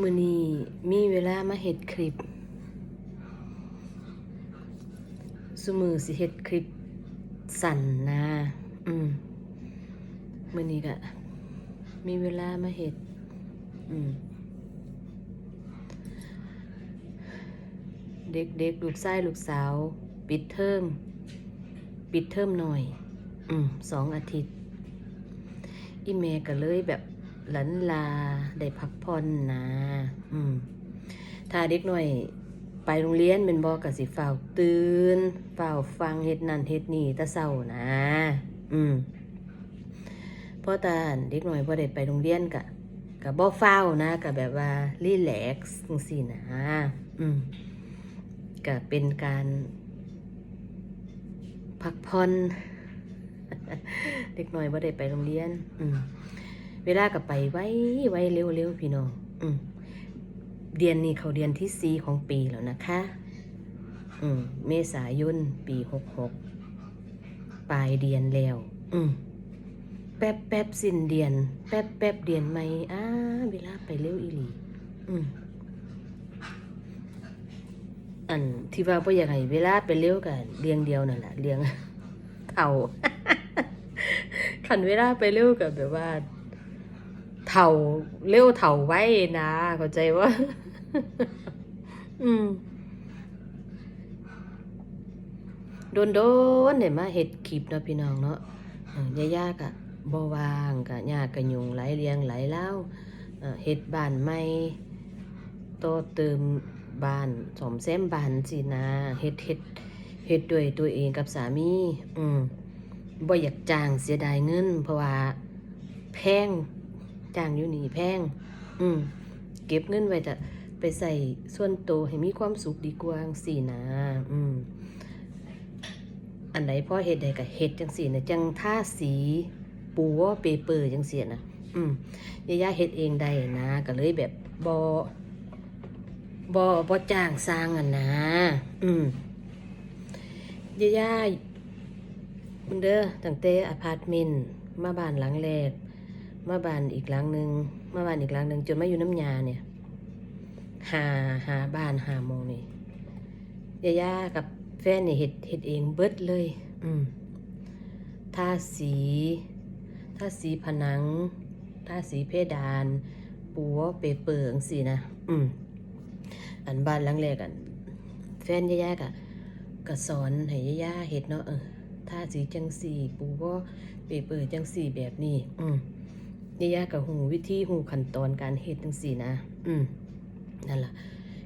มือนี้มีเวลามาเฮ็ดคลิปสุมือสิเฮ็ดคลิปสั่นนะอืมมือนี้ก็มีเวลามาเฮ็ด อืม เด็กๆลูกชายลูกสาว ปิดเทอมปิดเทอมหน่อย อืมสองอาทิตย์ อีเมก็เลยแบบ หลันลาได้พักผ่อนนะอืมถ้าเด็กหน่อยไปโรงเรียนเป็นบอกกับสิฝ้าตื่นเฝ้าฟังเฮ็ดนั่นเฮ็ดนี่ตะเศร้านะ อืมเพราะตาเด็กหน่อยพอได้ไปโรงเรียนกะกับบ่เฝ้านะกับแบบว่ารีแลกซ์จังซี่นะอืมก็เป็นการพักผ่อนเด็กหน้อยบ่ได้ไปโรงเรียน อืม เวลาก็ไปไว้ไว้เร็วเร็วๆพี่น้องอืมเดือนนี้เขาเดือนที่สี่ของปีแล้วนะคะ อืม เมษายนปีหกหกปลายเดือนแล้ว อืม แป๊บแป๊บสิ้นเดือน แป๊บแป๊บเดือนใหม่อ้าเวลาไปเร็วอีหลี อืมอันที่ว่าบ่อยากให้เวลาไปเร็วกันเรียงเดียวนั่นแหละเรียงเท่าขันเวลาไปเร็วกับแบบว่า เท่าเร็วเท่าไว้นะเข้าใจว่า อืมโดนโดนเนี่ยมาเห็ดคลิปเนาะพี่น้องเนาะเออยากๆอะบ่วางกะยากกะยุงไหลเลียงไหลเล่าเอ่อเฮ็ดบ้านใหม่โตอเติมบ้านสมแซมบ้านสินะเฮ็ดเฮ็ดเฮ็ดด้วยตัวเองกับสามี อืมบ่อยากจ้างเสียดายเงิน เพราะว่าแพง จ้างอยู่นี่แพง อืม เก็บเงินไว้จะไปใส่ส่วนตัวให้มีความสุขดีกว่างสี่นะอืม อันไหนพ่อเฮ็ดได้ก็เฮ็ดจังสี่นะจังท่าสีปูวอเปเปอร์จังเสี่นะอืมย่าย่าเฮ็ดเองได้นะก็เลยแบบบ่บ่บ่จ้างสร้างอะนะ อืมย่ายามันเด้อตั้งแต่อพาร์ตเมนต์มาบ้านหลังแรก มาบ้านอีกหลังหนึ่งมาบ้านอีกหลังหนึ่งจนมาอยู่น้ำยาเนี่ย หาหาบ้านหาโมงนี่ยาย่ากับแฟนเนี่ยเห็ดเห็ดเองเบิดเลย อืมทาสีทาสีผนังทาสีเพดานปูวเปเปอร์จังสินะ อืมอันบ้านหลังแรกอันแฟนยาย่าก็ก็สอนให้ยาย่าเห็ดเนาะเออทาสีจังสีปูวอลเปเปอร์จังสีแบบนี้ อืม ยายากับหูวิธีหูขั้นตอนการเฮ็ดจังซี่นะ อืมนั่นล่ะ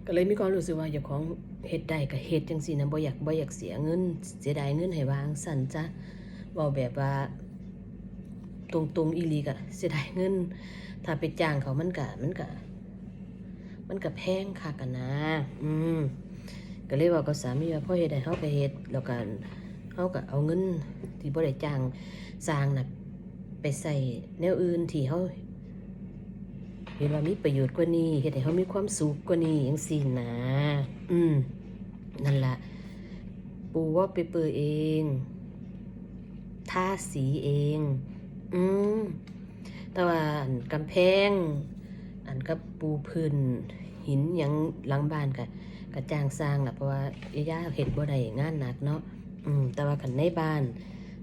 ก็เลยมีความรู้สึกว่าอย่าของเฮ็ดได้ก็เฮ็ดจังซี่นะบ่อยากบ่อยากเสียเงิน เสียดายเงินให้วางสั่นจ้ะเว้าแบบว่า ตรงๆอีหลีก็เสียดายเงิน ถ้าไปจ้างเขามันก็มันก็มันก็แพงคักกันนะ อืมก็เลยว่ากับสามีว่าพ่อเฮ็ดได้เฮาก็เฮ็ดแล้วก็เฮาก็เอาเงินที่บ่ได้จ้างสร้างน่ะ ไปใส่แนวอื่นที่เขาเห็นว่ามีประโยชน์กว่านี้เห็นให้เขามีความสุขกว่านี้อย่างสินะอืม นั่นละปูว่าไปเปิดเองทาสีเอง อืมแต่ว่าอันกำแพง อันกับปูพื้นหินยังหลังบ้านกะกะจ้างสร้างล่ะเพราะว่าย่าเห็ดบ่ได้งานหนักเนาะอืมแต่ว่ากันในบ้าน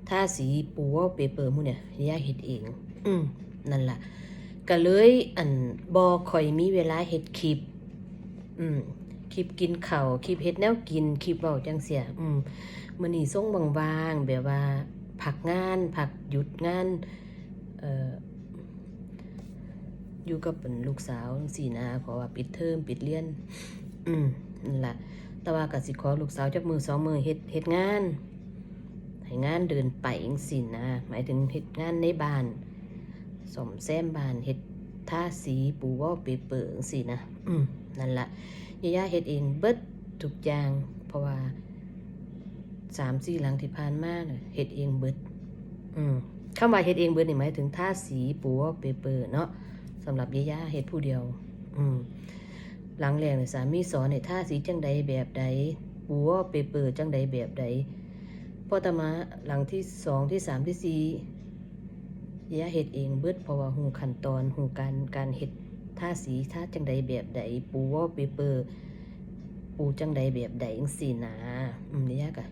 ถ้าสีปูว่าเปเปอร์หมูเนี่ยย่าเฮ็ดเอง อืมนั่นล่ะก็เลยอันบอคอยมีเวลาเฮ็ดคลิป อืมคลิปกินข้าวคลิปเฮ็ดแนวกินคลิปเว้าจังเสีย อืมมื้อนี้ส่งบางๆแบบว่าพักงานพักหยุดงานเอ่ออยู่กับเป็นลูกสาวจังซี่นะเพราะว่าปิดเทอมปิดเรียน อืมนั่นล่ะแต่ว่าก็สิขอลูกสาวจักมือสองมือเฮ็ดเฮ็ดงาน ให้งานเดินไปเองสินนะหมายถึงเฮ็ดงานในบ้านสมแซมบ้านเฮ็ดทาสีปูวอลเปเปอร์จังสินะอืมนั่นละยายาเฮ็ดเองเบิดทุกอย่าง เพราะว่าสามสี่หลังที่ผ่านมาเนี่ยเฮ็ดเองเบิดอืมคำว่าเฮ็ดเองเบิดนี่หมายถึงทาสีปูวอลเปเปอร์เนาะสำหรับยายาเฮ็ดผู้เดียว อืมหลังแรกเนี่ยสามีสอนให้ทาสีจังใดแบบใดปูวอลเปเปอร์จังใดแบบใด พอตามาหลังที่สองที่สามที่สี่ยาเฮ็ดเองเบิดเพราะว่าหูขั้นตอนหูการการเฮ็ดททาสีท่าจังใดแบบใดปูวอลเปเปอร์ปูจังใดแบบใดจังซี่นะอืมยากะ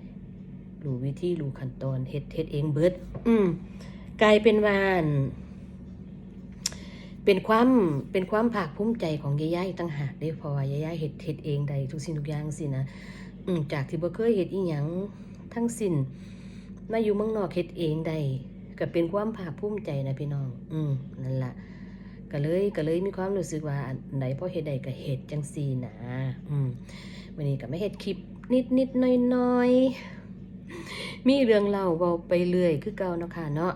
รู้วิธีรู้ขั้นตอนเฮ็ดเฮ็ดเองเบิด อืมกลายเป็นวานเป็นความเป็นความภาคภูมิใจของยายาอีกต่างหากเด้พราะว่ายายาเฮ็ดเฮ็ดเองได้ทุกสิ่งทุกอย่างสินะอืมจากที่บ่เคยเฮ็ดอีหยัง ทั้งสิ้นมาอยู่เมืองนอกเฮ็ดเองได้ก็เป็นความภาคภูมิใจนะพี่น้อง อืมนั่นล่ะก็เลยก็เลยมีความรู้สึกว่าอันไหนพอเฮ็ดใดก็เฮ็ดจังซี่นะอืมวันนี้ก็ไม่เฮ็ดคลิปนิดนิดน้อยน้อยมีเรื่องเล่าเบาไปเรื่อยคือเก่าเนาะค่ะเนาะ